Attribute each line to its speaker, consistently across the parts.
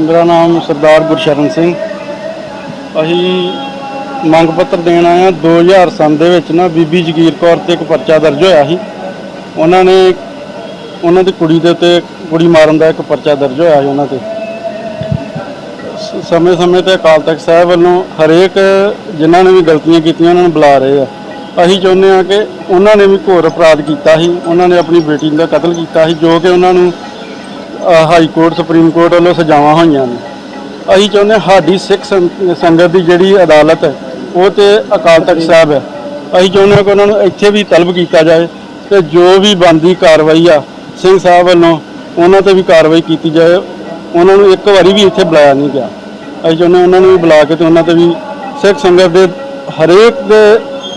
Speaker 1: ਮੇਰਾ ਨਾਮ ਸਰਦਾਰ ਗੁਰਸ਼ਰਨ ਸਿੰਘ। ਅਸੀਂ ਮੰਗ ਪੱਤਰ ਦੇਣ ਆਇਆ 2007 ਦੇ ਵਿੱਚ ਨਾ ਬੀਬੀ ਜਗੀਰ ਕੌਰ ਤੇ ਇੱਕ ਪਰਚਾ ਦਰਜ ਹੋਇਆ ਸੀ। ਉਹਨਾਂ ਨੇ, ਉਹਨਾਂ ਦੀ ਕੁੜੀ ਦੇ ਉੱਤੇ ਕੁੜੀ ਮਾਰਨ ਦਾ ਇੱਕ ਪਰਚਾ ਦਰਜ ਹੋਇਆ ਸੀ ਉਹਨਾਂ ਤੇ। ਸਮੇਂ-ਸਮੇਂ ਤੇ ਅਕਾਲ ਤਖਤ ਸਾਹਿਬ ਵੱਲੋਂ ਹਰੇਕ ਜਿਨ੍ਹਾਂ ਨੇ ਵੀ ਗਲਤੀਆਂ ਕੀਤੀਆਂ, ਉਹਨਾਂ ਨੂੰ ਬੁਲਾ ਰਹੇ ਆ। ਅਸੀਂ ਚਾਹੁੰਦੇ ਹਾਂ ਕਿ ਉਹਨਾਂ ਨੇ ਵੀ ਘੋਰ ਅਪਰਾਧ ਕੀਤਾ ਸੀ, ਉਹਨਾਂ ਨੇ ਆਪਣੀ ਬੇਟੀ ਦਾ ਕਤਲ ਕੀਤਾ ਸੀ, ਜੋ ਕਿ ਉਹਨਾਂ ਨੂੰ ਹਾਈ ਕੋਰਟ, ਸੁਪਰੀਮ ਕੋਰਟ ਵੱਲੋਂ ਸਜ਼ਾਵਾਂ ਹੋਈਆਂ ਨੇ। ਅਸੀਂ ਚਾਹੁੰਦੇ ਹਾਂ ਸਾਡੀ ਸਿੱਖ ਸੰਗਤ ਦੀ ਜਿਹੜੀ ਅਦਾਲਤ ਹੈ, ਉਹ ਤੇ ਅਕਾਲ ਤਖਤ ਸਾਹਿਬ ਹੈ। ਅਸੀਂ ਚਾਹੁੰਦੇ ਹਾਂ ਕਿ ਉਹਨਾਂ ਨੂੰ ਇੱਥੇ ਵੀ ਤਲਬ ਕੀਤਾ ਜਾਏ ਤੇ ਜੋ ਵੀ ਬੰਦੀ ਕਾਰਵਾਈ ਆ, ਸਿੰਘ ਸਾਹਿਬ ਵੱਲੋਂ ਉਹਨਾਂ ਤੇ ਵੀ ਕਾਰਵਾਈ ਕੀਤੀ ਜਾਏ। ਉਹਨਾਂ ਨੂੰ ਇੱਕ ਵਾਰੀ ਵੀ ਇੱਥੇ ਬੁਲਾਇਆ ਨਹੀਂ ਗਿਆ। ਅਸੀਂ ਚਾਹੁੰਦੇ ਉਹਨਾਂ ਨੂੰ ਵੀ ਬੁਲਾ ਕੇ ਤੇ ਉਹਨਾਂ ਤੇ ਵੀ ਸਿੱਖ ਸੰਗਤ ਦੇ ਹਰੇਕ ਦੇ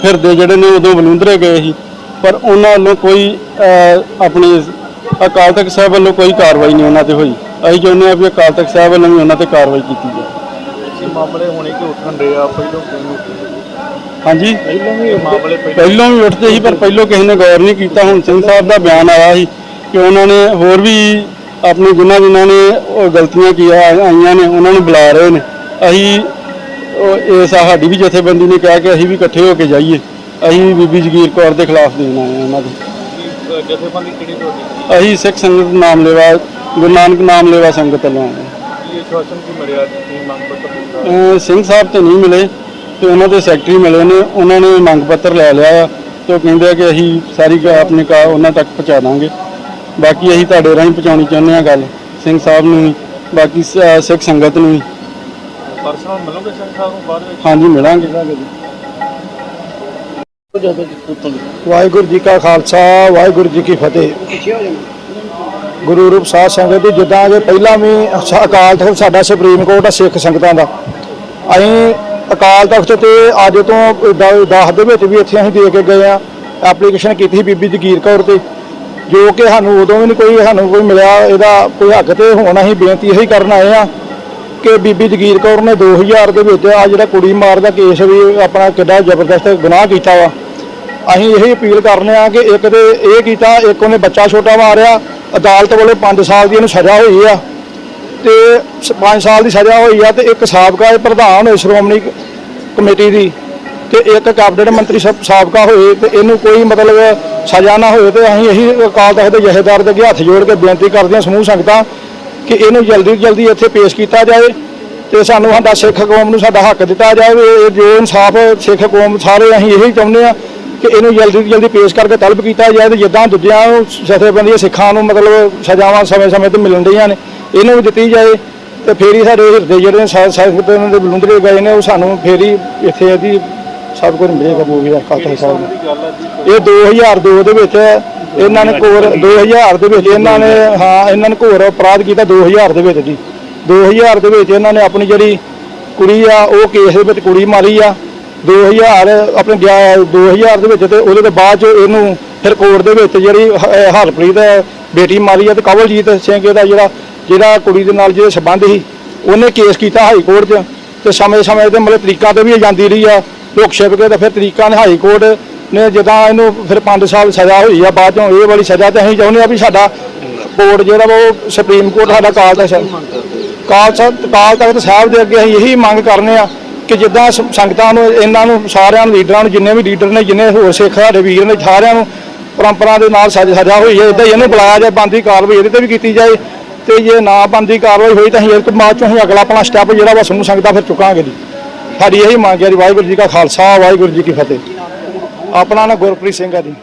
Speaker 1: ਹਿਰਦੇ ਜਿਹੜੇ ਨੇ ਉਦੋਂ ਬਲੁੰਦਰੇ ਗਏ ਸੀ। ਪਰ ਉਹਨਾਂ ਵੱਲੋਂ ਕੋਈ ਆਪਣੀ ਅਕਾਲ ਤਖਤ ਸਾਹਿਬ ਵੱਲੋਂ ਕੋਈ ਕਾਰਵਾਈ ਨਹੀਂ ਉਹਨਾਂ ਤੇ ਹੋਈ। ਅਸੀਂ ਚਾਹੁੰਦੇ ਹਾਂ ਵੀ ਅਕਾਲ ਤਖਤ ਸਾਹਿਬ ਵੱਲੋਂ ਵੀ ਉਹਨਾਂ ਤੇ ਕਾਰਵਾਈ ਕੀਤੀ ਜਾਵੇ।
Speaker 2: ਇਹ ਮਾਮਲੇ ਹੋਣੇ ਕਿ ਉੱਠਣ ਦੇ ਆ ਪਹਿਲੋਂ?
Speaker 1: ਹਾਂਜੀ?
Speaker 2: ਪਹਿਲੋਂ ਵੀ ਮਾਮਲੇ ਪਹਿਲਾਂ
Speaker 1: ਵੀ ਉੱਠਦੇ ਸੀ ਪਰ ਪਹਿਲਾਂ ਕਿਸੇ ਨੇ ਗੌਰ ਨਹੀਂ ਕੀਤਾ। ਹੁਣ ਸਿੰਘ ਸਾਹਿਬ ਦਾ ਬਿਆਨ ਆਇਆ ਸੀ ਕਿ ਉਹਨਾਂ ਨੇ ਹੋਰ ਵੀ ਆਪਣੇ ਜਿਨ੍ਹਾਂ ਜਿਨ੍ਹਾਂ ਨੇ ਉਹ ਗਲਤੀਆਂ ਕੀਆਂ ਆਈਆਂ ਨੇ ਉਹਨਾਂ ਨੂੰ ਬੁਲਾ ਰਹੇ ਨੇ। ਅਸੀਂ ਇਸ ਸਾਡੀ ਵੀ ਜਥੇਬੰਦੀ ਨੇ ਕਿਹਾ ਕਿ ਅਸੀਂ ਵੀ ਇਕੱਠੇ ਹੋ ਕੇ ਜਾਈਏ। ਅਸੀਂ ਬੀਬੀ ਜਗੀਰ ਕੌਰ ਦੇ ਖਿਲਾਫ ਦੇਣ ਆਏ ਹਾਂ ਉਹਨਾਂ ਦੇ।
Speaker 2: ਕੀ, ਅਹ, ਜਥੇਬੰਦੀ ਕਿਹੜੀ ਤੁਹਾਡੀ
Speaker 1: ਅਸੀਂ ਸਿੱਖ ਸੰਗਤ ਨਾਮ ਲੈਵਾ ਗੁਰੂ ਨਾਨਕ ਨਾਮ ਲੈਵਾ ਸੰਗਤ ਵੱਲੋਂ ਆਏ ਸਿੰਘ ਸਾਹਿਬ ਤੇ ਨਹੀਂ ਮਿਲੇ ਤੇ ਉਹਨਾਂ ਦੇ ਸੈਕਟਰੀ ਮਿਲੇ ਨੇ ਉਹਨਾਂ ਨੇ ਮੰਗ ਪੱਤਰ ਲੈ ਲਿਆ ਤੇ ਉਹ ਕਹਿੰਦੇ ਆ ਕਿ ਅਸੀਂ ਸਾਰੀ ਆਪਣੀ ਕਾ ਉਹਨਾਂ ਤੱਕ ਪਹੁੰਚਾ ਦਾਂਗੇ। ਬਾਕੀ ਅਸੀਂ ਤੁਹਾਡੇ ਰਾਹੀਂ ਪਹੁੰਚਾਉਣੀ ਚਾਹੁੰਦੇ ਆ ਗੱਲ ਸਿੰਘ ਸਾਹਿਬ ਨੂੰ ਵੀ ਬਾਕੀ ਸ- ਸਿੱਖ ਸੰਗਤ ਨੂੰ ਵੀ।
Speaker 2: ਪਰਸਨਲ ਮਿਲੋਗੇ ਸਿੰਘ ਸਾਹਿਬ ਨੂੰ ਬਾਅਦ ਵਿੱਚ?
Speaker 1: ਹਾਂਜੀ ਮਿਲਾਂਗੇ।
Speaker 3: ਵਾਹਿਗੁਰੂ ਜੀ ਕਾ ਖਾਲਸਾ ਵਾਹਿਗੁਰੂ ਜੀ ਕੀ ਫਤਿਹ। ਗੁਰੂ ਰੂਪ ਸਾਧ ਸੰਗਤ ਦੀ ਜਿੱਦਾਂ ਕਿ ਪਹਿਲਾਂ ਵੀ ਸ- ਅਕਾਲ ਤਖਤ ਸਾਡਾ ਸੁਪਰੀਮ ਕੋਰਟ ਆ ਸਿੱਖ ਸੰਗਤਾਂ ਦਾ। ਅਸੀਂ ਅਕਾਲ ਤਖਤ ਤੇ ਅੱਜ ਤੋਂ 10 ਦੇ ਵਿੱਚ ਵੀ ਇੱਥੇ ਅਸੀਂ ਦੇ ਕੇ ਗਏ ਆ। ਐਪਲੀਕੇਸ਼ਨ ਕੀਤੀ ਸੀ ਬੀਬੀ ਜਗੀਰ ਕੌਰ ਤੇ। ਜੋ ਕਿ ਸਾਨੂੰ ਉਦੋਂ ਵੀ ਨਹੀਂ ਕੋਈ, ਸਾਨੂੰ ਕੋਈ ਮਿਲਿਆ, ਇਹਦਾ ਕੋਈ ਹੱਕ ਤੇ ਹੁਣ ਅਸੀਂ ਬੇਨਤੀ ਇਹੀ ਕਰਨ ਆਏ ਆ ਕਿ ਬੀਬੀ ਜਗੀਰ ਕੌਰ ਨੇ 2000 ਦੇ ਵਿੱਚ ਆ ਜਿਹੜਾ ਕੁੜੀ ਮਾਰ ਦਾ ਕੇਸ ਵੀ ਆਪਣਾ ਕਿੱਡਾ ਜ਼ਬਰਦਸਤ ਗੁਨਾਹ ਕੀਤਾ ਵਾ। ਅਸੀਂ ਇਹੀ ਅਪੀਲ ਕਰਨੇ ਆ ਕਿ ਇੱਕ ਤੇ ਇਹ ਕੀਤਾ, ਇੱਕ ਉਹਨੇ ਬੱਚਾ ਛੋਟਾ ਮਾਰਿਆ, ਅਦਾਲਤ ਵੱਲੋਂ 5 ਸਾਲ ਦੀ ਇਹਨੂੰ ਸਜ਼ਾ ਹੋਈ ਆ ਤੇ 5 ਸਾਲ ਦੀ ਸਜ਼ਾ ਹੋਈ ਆ ਤੇ ਇੱਕ ਸਾਬਕਾ ਪ੍ਰਧਾਨ ਸ਼੍ਰੋਮਣੀ ਕਮੇਟੀ ਦੀ। ਤੇ ਇੱਕ ਕੈਬਨਿਟ ਮੰਤਰੀ ਸਾ- ਸਾਬਕਾ ਹੋਏ ਤੇ ਇਹਨੂੰ ਕੋਈ ਮਤਲਬ ਸਜ਼ਾ ਨਾ ਹੋਵੇ ਤੇ ਅਸੀਂ ਇਹੀ ਅਕਾਲ ਤਖਤ ਦੇ ਜਥੇਦਾਰ ਦੇ ਅੱਗੇ ਹੱਥ ਜੋੜ ਕੇ ਬੇਨਤੀ ਕਰਦੇ ਹਾਂ ਸਮੂਹ ਸੰਗਤਾਂ ਕਿ ਇਹਨੂੰ ਜਲਦੀ ਤੋਂ ਜਲਦੀ ਇੱਥੇ ਪੇਸ਼ ਕੀਤਾ ਜਾਏ ਤੇ ਸਾਨੂੰ ਸਾਡਾ ਸਿੱਖ ਕੌਮ ਨੂੰ ਸਾਡਾ ਹੱਕ ਦਿੱਤਾ ਜਾਵੇ। ਇਹ ਜੋ ਇਨਸਾਫ ਸਿੱਖ ਕੌਮ ਸਾਰੇ ਅਸੀਂ ਇਹੀ ਚਾਹੁੰਦੇ ਆ ਕਿ ਇਹਨੂੰ ਜਲਦੀ ਤੋਂ ਜਲਦੀ ਪੇਸ਼ ਕਰਕੇ ਤਲਬ ਕੀਤਾ ਜਾਏ ਤੇ ਜਿੱਦਾਂ ਦੂਜਿਆਂ ਜਥੇਬੰਦੀਆਂ ਸਿੱਖਾਂ ਨੂੰ ਮਤਲਬ ਸਜ਼ਾਵਾਂ ਸਮੇਂ-ਸਮੇਂ ਤੇ ਮਿਲਣ ਰਹੀਆਂ ਨੇ, ਇਹਨੂੰ ਵੀ ਦਿੱਤੀ ਜਾਏ ਤੇ ਫੇਰ ਹੀ ਸਾਡੇ ਹਿਰਦੇ ਜਿਹੜੇ ਸਾਹਿਬ ਸਾਹਿਬ ਦੇ ਬਲੁੰਦਰੇ ਗਏ ਨੇ, ਉਹ ਸਾਨੂੰ ਫੇਰ ਹੀ ਇੱਥੇ ਇਹਦੀ ਸਭ ਕੁਝ ਮਿਲੇਗਾ ਜੋ ਵੀ ਖਾਤਾ ਸਾਹਿਬ ਨੂੰ।
Speaker 2: ਦੀ
Speaker 3: ਇਹ 2002 ਦੇ ਵਿੱਚ ਇਹਨਾਂ ਨੇ ਕੋਰ 2000 ਦੇ ਵਿੱਚ ਇਹਨਾਂ ਨੇ ਹਾਂ। ਇਹਨਾਂ ਨੇ ਘੋਰ ਅਪਰਾਧ ਕੀਤਾ 2000 ਦੇ ਵਿੱਚ ਜੀ। 2000 ਦੇ ਵਿੱਚ ਇਹਨਾਂ ਨੇ ਆਪਣੀ ਜਿਹੜੀ ਕੁੜੀ ਆ ਉਹ ਕੇਸ ਦੇ ਵਿੱਚ ਕੁੜੀ ਮਾਰੀ ਆ। 2000 ਆਪਣੇ ਗਿਆ 2000 ਦੇ ਵਿੱਚ ਤੇ ਉਹਦੇ ਤੋਂ ਬਾਅਦ ਚ ਇਹਨੂੰ ਫਿਰ ਕੋਰਟ ਦੇ ਵਿੱਚ ਜਿਹੜੀ ਹਰਪ੍ਰੀਤ ਬੇਟੀ ਮਾਰੀ ਆ ਤੇ ਕਵਲਜੀਤ ਸਿੰਘ ਇਹਦਾ ਜਿਹੜਾ ਜਿਹੜਾ ਕੁੜੀ ਦੇ ਨਾਲ ਜਿਹੜੇ ਸਬੰਧ ਸੀ ਉਹਨੇ ਕੇਸ ਕੀਤਾ ਹਾਈ ਕੋਰਟ 'ਚ ਤੇ ਸਮੇਂ-ਸਮੇਂ ਤੇ ਮਤਲਬ ਤਰੀਕਾ ਤੇ ਵੀ ਜਾਂਦੀ ਰਹੀ ਆ। ਲੁਕ ਛਿਪ ਕੇ ਤੇ ਫਿਰ ਤਰੀਕਾ ਨੇ ਹਾਈ ਕੋਰਟ ਨੇ ਜਿੱਦਾਂ ਇਹਨੂੰ ਫਿਰ 5 ਸਾਲ ਸਜ਼ਾ ਹੋਈ ਆ ਬਾਅਦ ਚੋਂ ਇਹ ਵਾਲੀ ਸਜ਼ਾ ਤੇ ਅਸੀਂ ਚਾਹੁੰਦੇ ਆ ਵੀ ਸਾਡਾ ਕੋਰਟ ਜਿਹੜਾ ਉਹ ਸੁਪਰੀਮ ਕੋਰਟ ਸਾਡਾ ਕਾਲ ਦਾ ਕਾਲ ਕਾਲ ਤਖਤ ਸਾਹਿਬ ਦੇ ਅੱਗੇ ਅਸੀਂ ਇਹੀ ਮੰਗ ਕਰਨੇ ਆ ਕਿ ਜਿੱਦਾਂ ਸੰਗਤਾਂ ਨੂੰ ਇਹਨਾਂ ਨੂੰ ਸਾਰਿਆਂ ਨੂੰ ਲੀਡਰਾਂ ਨੂੰ ਜਿੰਨੇ ਵੀ ਲੀਡਰ ਨੇ ਜਿੰਨੇ ਹੋਰ ਸਿੱਖ ਸਾਡੇ ਵੀਰ ਨੇ ਸਾਰਿਆਂ ਨੂੰ ਪਰੰਪਰਾ ਦੇ ਨਾਲ ਸਜ਼ਾ ਸਜ਼ਾ ਹੋਈ ਹੈ। ਇਦਾਂ ਹੀ ਇਹਨੂੰ ਬੁਲਾਇਆ ਜਾਏ ਬੰਦੀ ਕਾਰਵਾਈ ਇਹਦੇ ਤੇ ਵੀ ਕੀਤੀ ਜਾਏ ਤੇ ਜੇ ਨਾ ਬੰਦੀ ਕਾਰਵਾਈ ਹੋਈ ਤਾਂ ਅਸੀਂ ਇਹ ਤੋਂ ਬਾਅਦ ਚੋਂ ਅਸੀਂ ਅਗਲਾ ਆਪਣਾ ਸਟੈਪ ਜਿਹੜਾ ਵਾ ਸਮੂਹ ਸੰਗਤਾਂ ਫਿਰ ਚੁੱਕਾਂਗੇ ਜੀ। ਸਾਡੀ ਇਹੀ ਮੰਗ ਹੈ ਜੀ, ਵਾਹਿਗੁਰੂ ਜੀ ਕਾ ਖਾਲਸਾ, ਵਾਹਿਗੁਰੂ ਜੀ ਕੀ ਫਤਿਹ। ਆਪਣਾ ਨਾ ਗੁਰਪ੍ਰੀਤ ਸਿੰਘ ਹੈ ਜੀ।